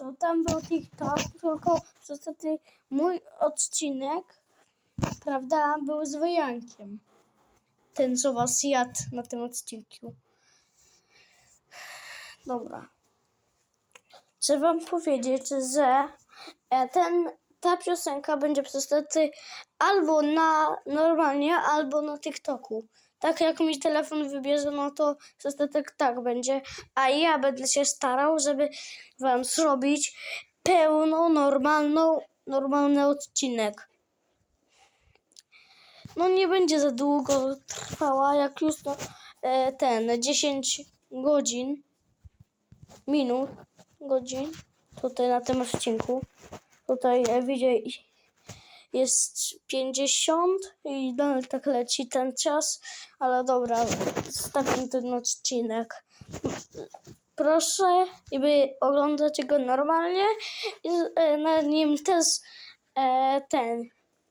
co, tam był TikTok, tylko niestety mój odcinek, prawda, był z Wojankiem. Ten, co was jadł na tym odcinku. Dobra. Chcę wam powiedzieć, że e, ten, ta piosenka będzie niestety albo na normalnie, albo na TikToku. Tak jak mi telefon wybierze, no to niestety tak będzie. A ja będę się starał, żeby wam zrobić pełno normalną, normalny odcinek. No nie będzie za długo trwała, jak już to e, ten 10 godzin, minut, godzin tutaj na tym odcinku. Tutaj widzicie jest 50 i dalej tak leci ten czas, ale dobra, stawiam ten odcinek. Proszę, by oglądać go normalnie i e, na nim też e, ten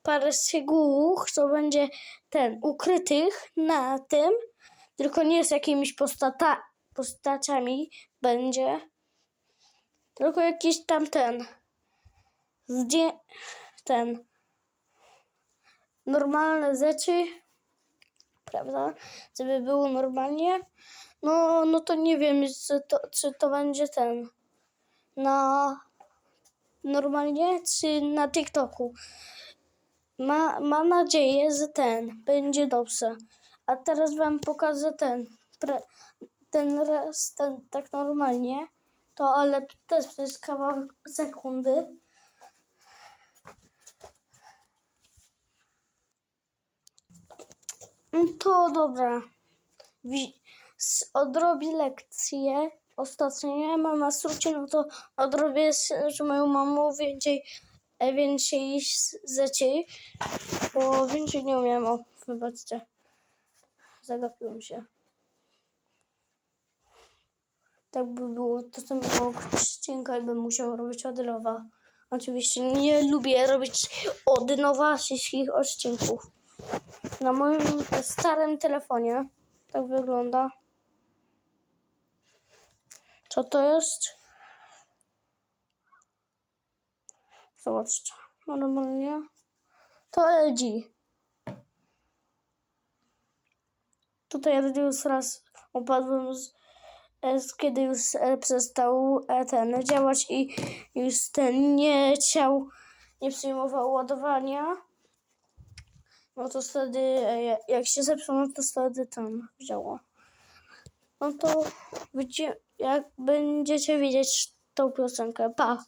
parę szczegółów, co będzie ten ukrytych na tym, tylko nie z jakimiś postata, postaciami będzie, tylko jakiś tam ten zdję, ten normalne rzeczy, prawda? Żeby było normalnie. No, no to nie wiem, czy to, czy to będzie ten na normalnie, czy na TikToku. Ma, mam nadzieję, że ten będzie dobrze. A teraz wam pokażę ten, pre, ten raz, ten tak normalnie. To ale też przez kawałek sekundy. To dobra. Odrobię lekcję. Ostatnio nie mam na strucie, no to odrobię z, moją mamą więcej, e, więcej z- rzeczy, bo więcej nie umiem. O, wybaczcie. Zagapiłem się. Tak by było, to ten odcinka i bym musiał robić od nowa. Oczywiście nie lubię robić od nowa wszystkich odcinków. Na moim starym telefonie tak wygląda. Co to jest? Zobaczcie. Normalnie. To LG. Tutaj już raz upadłem, z, z, kiedy już przestał e, ten działać i już ten nie chciał, nie przyjmował ładowania. No to wtedy, e, ja- jak się zepsuł, no to wtedy tam wzięło. No to jak będziecie wiedzieć tą piosenkę. Pa!